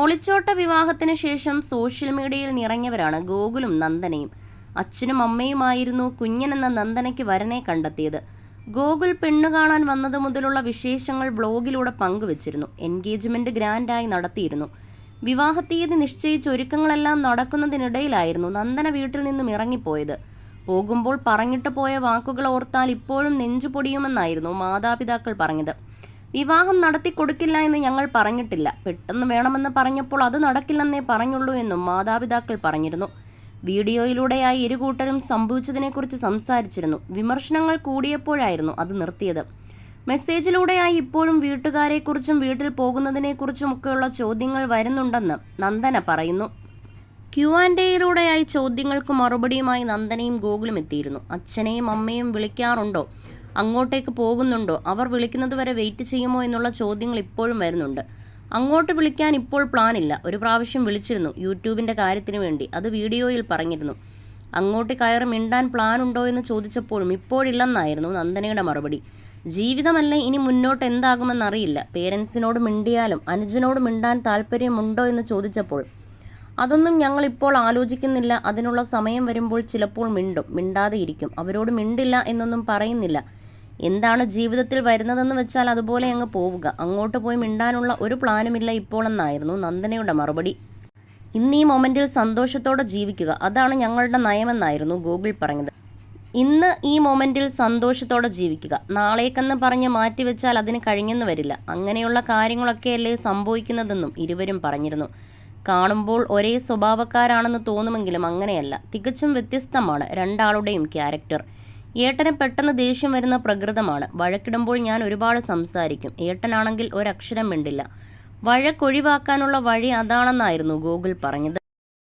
ഒളിച്ചോട്ട വിവാഹത്തിന് ശേഷം സോഷ്യൽ മീഡിയയിൽ നിറഞ്ഞവരാണ് ഗോകുലും നന്ദനയും. അച്ഛനും അമ്മയുമായിരുന്നു കുഞ്ഞനെന്ന നന്ദനയ്ക്ക് വരനെ കണ്ടെത്തിയത്. ഗോകുൽ പെണ്ണു കാണാൻ വന്നത് മുതലുള്ള വിശേഷങ്ങൾ ബ്ലോഗിലൂടെ പങ്കുവച്ചിരുന്നു. എൻഗേജ്മെന്റ് ഗ്രാൻഡായി നടത്തിയിരുന്നു. വിവാഹ തീയതി നിശ്ചയിച്ച് ഒരുക്കങ്ങളെല്ലാം നടക്കുന്നതിനിടയിലായിരുന്നു നന്ദന വീട്ടിൽ നിന്നും ഇറങ്ങിപ്പോയത്. പോകുമ്പോൾ പറഞ്ഞിട്ട് പോയ വാക്കുകൾ ഓർത്താൽ ഇപ്പോഴും നെഞ്ചു പൊടിയുമെന്നായിരുന്നു മാതാപിതാക്കൾ പറഞ്ഞത്. വിവാഹം നടത്തി കൊടുക്കില്ല എന്ന് ഞങ്ങൾ പറഞ്ഞിട്ടില്ല. പെട്ടെന്ന് വേണമെന്ന് പറഞ്ഞപ്പോൾ അത് നടക്കില്ലെന്നേ പറഞ്ഞുള്ളൂ എന്നും മാതാപിതാക്കൾ പറഞ്ഞിരുന്നു. വീഡിയോയിലൂടെയായി ഇരുകൂട്ടരും സംഭവിച്ചതിനെക്കുറിച്ച് സംസാരിച്ചിരുന്നു. വിമർശനങ്ങൾ കൂടിയപ്പോഴായിരുന്നു അത് നിർത്തിയത്. മെസ്സേജിലൂടെയായി ഇപ്പോഴും വീട്ടുകാരെക്കുറിച്ചും വീട്ടിൽ പോകുന്നതിനെക്കുറിച്ചും ഒക്കെയുള്ള ചോദ്യങ്ങൾ വരുന്നുണ്ടെന്ന് നന്ദന പറയുന്നു. ക്യു ആൻഡ് എയിലൂടെയായി ചോദ്യങ്ങൾക്ക് മറുപടിയുമായി നന്ദനയും ഗോകുലും എത്തിയിരുന്നു. അച്ഛനെയും അമ്മയും വിളിക്കാറുണ്ടോ? അങ്ങോട്ടേക്ക് പോകുന്നുണ്ടോ? അവർ വിളിക്കുന്നത് വരെ വെയിറ്റ് ചെയ്യുമോ എന്നുള്ള ചോദ്യങ്ങൾ ഇപ്പോഴും വരുന്നുണ്ട്. അങ്ങോട്ട് വിളിക്കാൻ ഇപ്പോൾ പ്ലാൻ ഇല്ല. ഒരു പ്രാവശ്യം വിളിച്ചിരുന്നു യൂട്യൂബിന്റെ കാര്യത്തിന് വേണ്ടി. അത് വീഡിയോയിൽ പറഞ്ഞിരുന്നു. അങ്ങോട്ട് കയറി മിണ്ടാൻ പ്ലാൻ ഉണ്ടോ എന്ന് ചോദിച്ചപ്പോഴും ഇപ്പോഴില്ലെന്നായിരുന്നു നന്ദനയുടെ മറുപടി. ജീവിതമല്ലേ ഇനി മുന്നോട്ട് എന്താകുമെന്നറിയില്ല. പേരൻസിനോട് മിണ്ടിയാലും അനുജനോട് മിണ്ടാൻ താല്പര്യമുണ്ടോ എന്ന് ചോദിച്ചപ്പോൾ അതൊന്നും ഞങ്ങൾ ഇപ്പോൾ ആലോചിക്കുന്നില്ല. അതിനുള്ള സമയം വരുമ്പോൾ ചിലപ്പോൾ മിണ്ടും. മിണ്ടാതെ ഇരിക്കും. അവരോട് മിണ്ടില്ല എന്നൊന്നും പറയുന്നില്ല. എന്താണ് ജീവിതത്തിൽ വരുന്നതെന്ന് വെച്ചാൽ അതുപോലെ അങ്ങ് പോവുക. അങ്ങോട്ട് പോയി മിണ്ടാനുള്ള ഒരു പ്ലാനുമില്ല ഇപ്പോൾ എന്നായിരുന്നു നന്ദനയുടെ മറുപടി. ഇന്ന് ഈ മൊമെന്റിൽ സന്തോഷത്തോടെ ജീവിക്കുക. അതാണ് ഞങ്ങളുടെ നയമെന്നായിരുന്നു ഗൂഗിൾ പറഞ്ഞത്. ഇന്ന് ഈ മൊമെന്റിൽ സന്തോഷത്തോടെ ജീവിക്കുക. നാളേക്കെന്ന് പറഞ്ഞ് മാറ്റിവെച്ചാൽ അതിന് കഴിഞ്ഞെന്ന് വരില്ല. അങ്ങനെയുള്ള കാര്യങ്ങളൊക്കെയല്ലേ സംഭവിക്കുന്നതെന്നും ഇരുവരും പറഞ്ഞിരുന്നു. കാണുമ്പോൾ ഒരേ സ്വഭാവക്കാരാണെന്ന് തോന്നുമെങ്കിലും അങ്ങനെയല്ല. തികച്ചും വ്യത്യസ്തമാണ് രണ്ടാളുടെയും ക്യാരക്ടർ. ഏട്ടന് പെട്ടെന്ന് ദേഷ്യം വരുന്ന പ്രകൃതമാണ്. വഴക്കിടുമ്പോൾ ഞാൻ ഒരുപാട് സംസാരിക്കും. ഏട്ടനാണെങ്കിൽ ഒരക്ഷരം മിണ്ടില്ല. വഴക്കൊഴിവാക്കാനുള്ള വഴി അതാണെന്നായിരുന്നു ഗോകുൽ പറഞ്ഞത്.